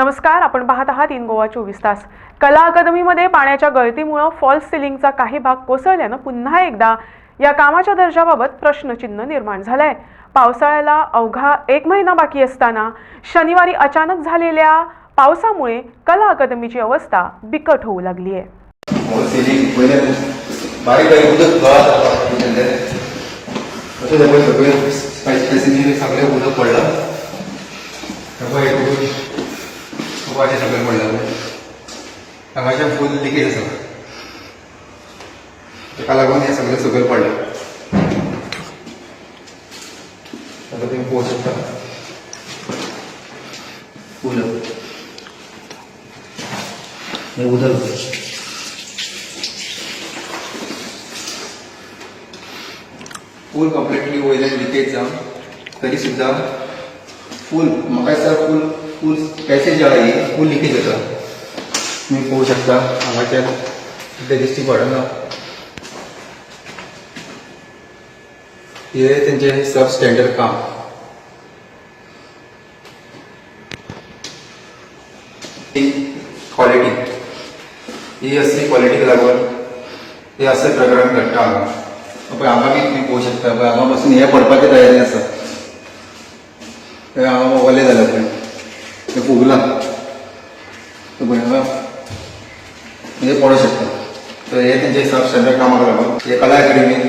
नमस्कार आपण पाहत आहात इन गोवा चोवीस तास. कला अकादमीमध्ये पाण्याच्या गळतीमुळं फॉल्स सिलिंगचा काही भाग कोसळल्यानं पुन्हा एकदा या कामाच्या दर्जाबाबत प्रश्नचिन्ह निर्माण झालंय. पावसाळ्याला अवघा एक महिना बाकी असताना शनिवारी अचानक झालेल्या पावसामुळे कला अकादमीची अवस्था बिकट होऊ लागली आहे. अशें सगळें पडलां हांगाच्यान फूल लिकेज आसा ताका लागून हें सगळें सकयल पडलां. आतां तुमी पळोवंक शकता. फूल. हें उदक फूल कंप्लिटली वयल्यान लिकेज जावन तरी सुद्दां फूल म्हाका दिसता फूल पूल पॅसेज आहा आहे फूल लिकेज जाता तुमी पळोवंक शकता हांगाच्यान कितें दिश्टी पडना हे तेंचे सब स्टँडर्ड काम. क्वालिटी ही असली क्वालिटीक लागून हे असं प्रकरण घडटा हांगा पळय हांगा बी तुमी पळोवंक शकता पळय हांगा पासून हे पडपाचे तयारी आसा हांगा ओले जाल्या पळय हे फुगला तर पळय म्हणजे पडू शकता तर हे त्यांचे सब सध्या कामाला लागून हे कला अकॅडमीन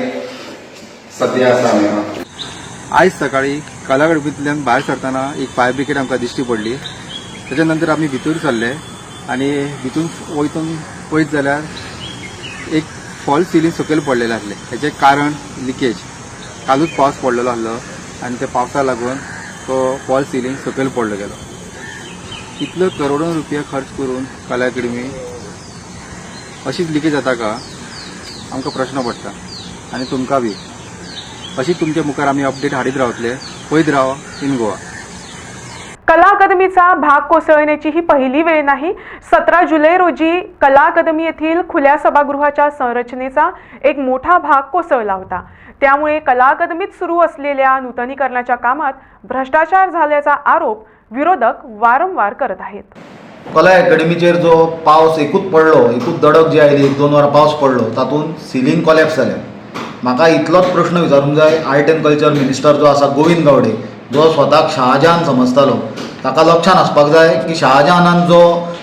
सध्या असा आम्ही आज सकाळी कला भायर सरतना एक फायर ब्रिगेड आमकां दिश्टी पडली. त्याच्या नंतर आमी भितूर सरले आनी भितून वयतून पळयत जाल्यार एक फॉल सिलींग सकयल पडलेले आसले. हेजें कारण लिकेज. कालूच पावस पडलेलो आसलो. आनी त्या पावसा लागून तो फॉल सिलींग सकयल पडलो गेलो. इतलं करोडो रुपया खर्च करून कला अकॅडमी अशीच लिकेज जाता का? आमकां प्रश्न पडटा आनी तुमकां बी. अशी तुमच्या मुखार आमी अपडेट हाडीत रावतले. पळयत राव इन गोवा. कला अकादमीचा भाग कोसळण्याची ही पहिली वेळ नाही. सतरा जुलै रोजी कला अकादमी येथील खुल्या सभागृहाच्या संरचनेचा एक मोठा भाग कोसळला होता. त्यामुळे कला अकादमीत सुरू असलेल्या नूतनीकरणाच्या कामात भ्रष्टाचार झाल्याचा आरोप विरोधक वारंवार करत आहेत. कला अकॅडमीचेर जो पावस एकूच पडलो एकूच दडक जी आयली एक दोन वरां पावस पडलो तातूंत सिलींग कॉलॅप्स जालें म्हाका इतलोच प्रश्न विचारूंक जाय आर्ट एंड कल्चर मिनिस्टर जो आसा गोविंद गावडे जो स्वताक शहाजहान समजतालो ताका लक्षान आसपाक जाय की शहाजहानान जो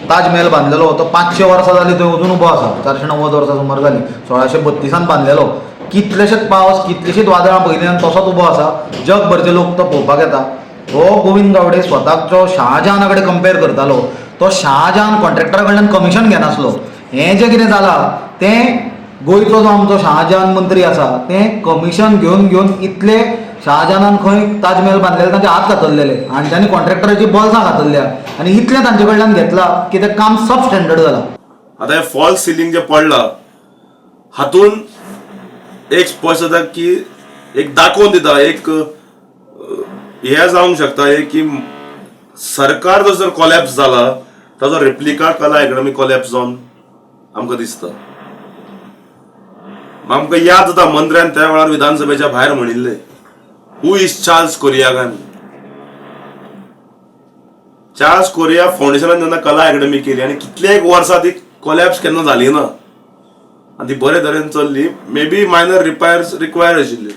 ताजमहल बांदलेलो तो पांचशे वर्सां जाली थंय अजून उबो आसा चारशे णव्वद वर्सां सुमार जाली सोळाशे बत्तिसांत बांदलेलो कितलेशेच पावस कितलीशींच वादळां पयल्यान तसोच उबो आसा जगभरचे लोक तो पळोवपाक येता. हो गोविंद गावडे स्वताक जो शहाजहाना कडेन कंपेर करतालो. तो शहाजहान कॉन्ट्रॅक्टरा कडल्यान कमिशन घेनासलो. हें जें कितें जालां तें गोंयचो जो आमचो शहाजहान मंत्री आसा तें कमिशन घेवन घेवन इतले शहाजहानान खंय ताजमहल बांदलेले तांचे हात घातलेले. आनी तांणी कॉन्ट्रॅक्टराची बॉल्सां घातल्या आनी इतलें तांचे कडल्यान घेतलां की तें काम सब स्टँडर्ड जालां आतां हें फॉल सिलींग जें पडलां हातून एक स्पश्ट जाता की एक दाखोवन दिता एक हे जावंक शकता की सरकार जो जर कॉलॅप्स जाला ताजो रेप्लिका कला अकॅडमी कॉलॅप्स जावन आमकां दिसता. आमकां याद जाता मंत्र्यान त्या वेळार विधानसभेच्या भायर म्हणिल्ले हू इज चार्ल्स कोरियागान चार्ल्स कोरिया फाउंडेशनान जेन्ना कला अकॅडमी केली आनी कितलेक वर्सां ती कॉलॅप्स केन्ना जाली ना? आनी ती बरे तरेन चलली. मे बी मायनर रिपायर्स रिक्वायर आशिल्ली.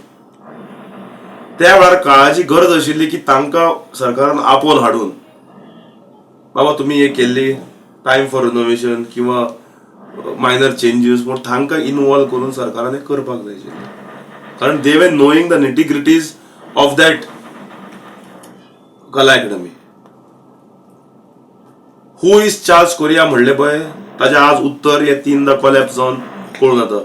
त्या वेळार काळाची गरज आशिल्ली की तांकां सरकारान आपोवन हाडून. बाबा तुमी हे केल्ली टायम फॉर रिनोवेशन किंवा मायनर चेंजीस पूण तांकां इनवॉल्व करून सरकारान हें करपाक जाय आशिल्लें कारण देवे knowing the nitty-gritties of that Kala academy who is Charles Correa म्हणले पळय ताचे आज उत्तर हे तीनदा कॉलॅप्स जावन पळोवन जाता.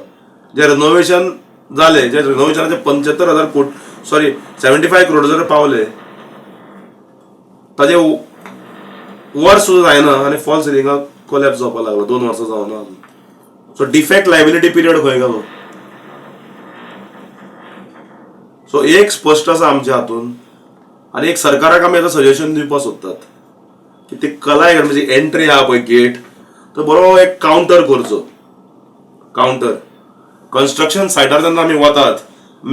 जे रिनोवेशन जाले जे रिनोव्हेशनाचे पंच्यात्तर हजार कोटी सॉरी सेव्हन्टी फाय करोड जर पावले ताजे वर्स सुद्दां जायना आनी फॉल सिलिंगाक कोलॅप्स जावपाक लागलो. दोन वर्सां जावना सो डिफेक्ट लायबिलिटी पिरियड खंय गेलो सो एक स्पश्ट आसा आमच्या हातून आनी एक सरकाराक आमी आतां सजेशन दिवपाक सोदतात की ती कला म्हणजे एंट्री आहा पळय गेट तो बरो एक कावंटर करचो कावंटर कन्स्ट्रक्शन सायटार जेन्ना आमी वतात.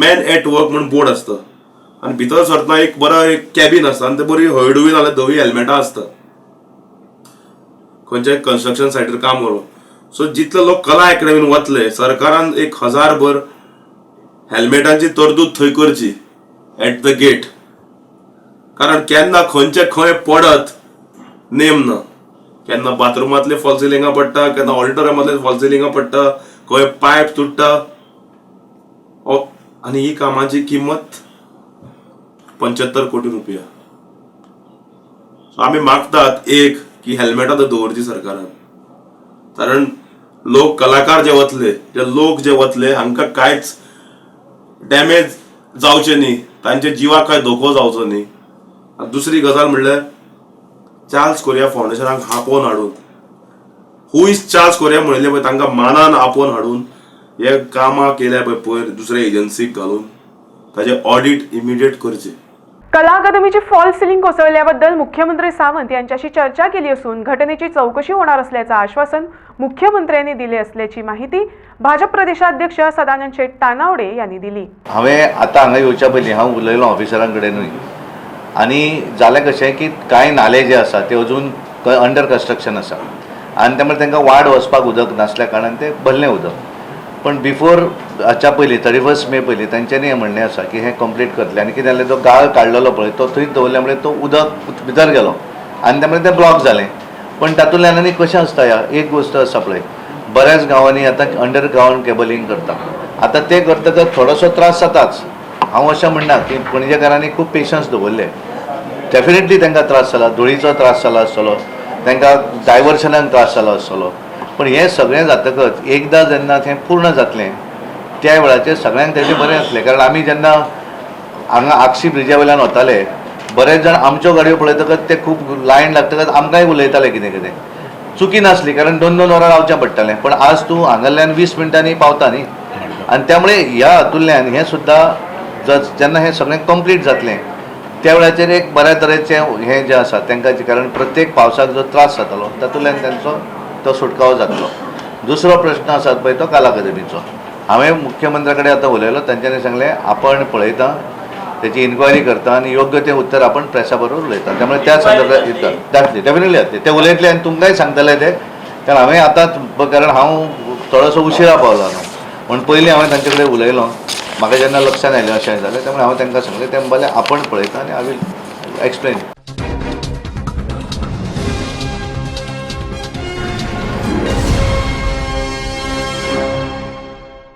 मॅन एट वर्क म्हणून बोर्ड आसता आनी भितर सरतना एक बरो एक कॅबिन आसता आनी ते बरी हळडुवी नाल्यार धवी हेल्मेटां आसता खंयच्याय कन्स्ट्रक्शन सायटीर काम करूं सो जितले लोक कला अकॅडमीन वतले सरकारान एक हजार भर हेल्मेटांची तरतूद थंय करची एट द गेट कारण केन्ना खंयचे खंय पडत नेम ना केन्ना बाथरुमांतले फॉल सिलिंगा पडटा केन्ना ऑडिटोरियमांतले फॉल सिलिंगा पडटा खंय पायप तुटता आणि आनी ही कामाची किंमत पंच्याहत्तर कोटी रुपया. सो आमी मागतात एक की हेल्मेट आता दवरची सरकारान. कारण लोक कलाकार जे वतले जे लोक जे वतले हांकां कांयच डॅमेज जावचे न्ही. तांच्या जिवाक काय धोको जावचो न्ही. आनी दुसरी गजाल म्हणल्यार चार्ल्स कोरिया फाउंडेशनाक आपोवन हाडून. हू इज चार्ल्स कोरिया म्हणले पळय तांकां मानान आपोवन हाडून. हे कामां केल्या पळय पयर दुसऱ्या एजन्सीक घालून ताचे ऑडिट इमिडिएट करचे कला अकादमीची फॉल सिलिंग कोसळल्याबद्दल मुख्यमंत्री सावंत यांच्याशी चर्चा केली असून घटनेची चौकशी होणार असल्याचं आश्वासन मुख्यमंत्र्यांनी दिले असल्याची माहिती भाजप प्रदेशाध्यक्ष सदानंद शेठ तानावडे यांनी दिली. हांवें आतां हांगा येवच्या पयलीं हांव उलयलो ऑफिसरां कडेनूय. आनी जालें कशें की कांय नाले जे आसा ते अजून अंडर कन्स्ट्रक्शन आसा. आनी त्यामुळे तांकां वाड वचपाक उदक नासल्या कारणान तें भरलें उदक. पण बिफोर हाच्या पयलीं थर्टी फर्स्ट मे पयलीं तांच्यांनी हें म्हणणें आसा की हें कंप्लीट करतले. आनी कितें जालें तो गाळ काडलेलो पळय तो थंयच दवरल्या मुळे तो उदक भितर गेलो. आनी त्यामुळे तें ब्लॉक जालें पण तातूंतल्यान आनी कशें आसता ह्या एक गोश्ट आसा पळय बऱ्याच गांवांनी आतां अंडरग्रावंड केबलिंग करता आतां ते करतकच थोडोसो त्रास जाताच हांव अशें म्हणना की पणजेकारांनी खूब पेशन्स दवरले डेफिनेटली तांकां त्रास जाला धुळीचो त्रास जाला आसतलो तांकां डायवर्शनाक त्रास जालो आसतलो पण हें सगळें जातकच एकदां जेन्ना तें पूर्ण जातलें त्या वेळाचेर सगळ्यांक तेजें बरें आसलें कारण आमी जेन्ना हांगा आक्षी ब्रिजा वयल्यान वताले बरेच जाण आमच्यो गाडयो पळयतकच ते खूब लायन लागतकच आमकांय उलयताले कितें कितें. चुकी नासली कारण दोन दोन वरां रावचें पडटालें. पण आज तूं हांगाल्यान वीस मिनटांनी पावता न्ही. आनी त्यामुळे ह्या हातूंतल्यान हें सुद्दां जेन्ना हें सगळें कंप्लीट जातलें त्या वेळाचेर एक बऱ्या तरेचें हें जें आसा तेंकां कारण प्रत्येक पावसाक जो त्रास जातालो तातूंतल्यान तांचो तो सुटकावो जातलो दुसरो प्रश्न आसा पळय तो कला अकादमीचो हांवें मुख्यमंत्र्या कडेन आतां उलयलो तांच्यांनी सांगलें आपण पळयता त्याची इन्क्वायरी करता आणि योग्य ते उत्तर आपण प्रेसा बरोबर उलयता. त्यामुळे त्या संदर्भात येता जातले डेफिनेटली जातले ते उलयतले आनी तुमकांय सांगतले ते. कारण हांवें आतां कारण हांव थोडोसो उशिरा पावलो न्हू. म्हण पयलीं हांवें तांचे कडेन उलयलो. म्हाका जेन्ना लक्षांत आयलें अशें जालें त्यामुळे हांवें तांकां सांगलें तें म्हणलें आपण पळयता आनी हांव एक्सप्लेन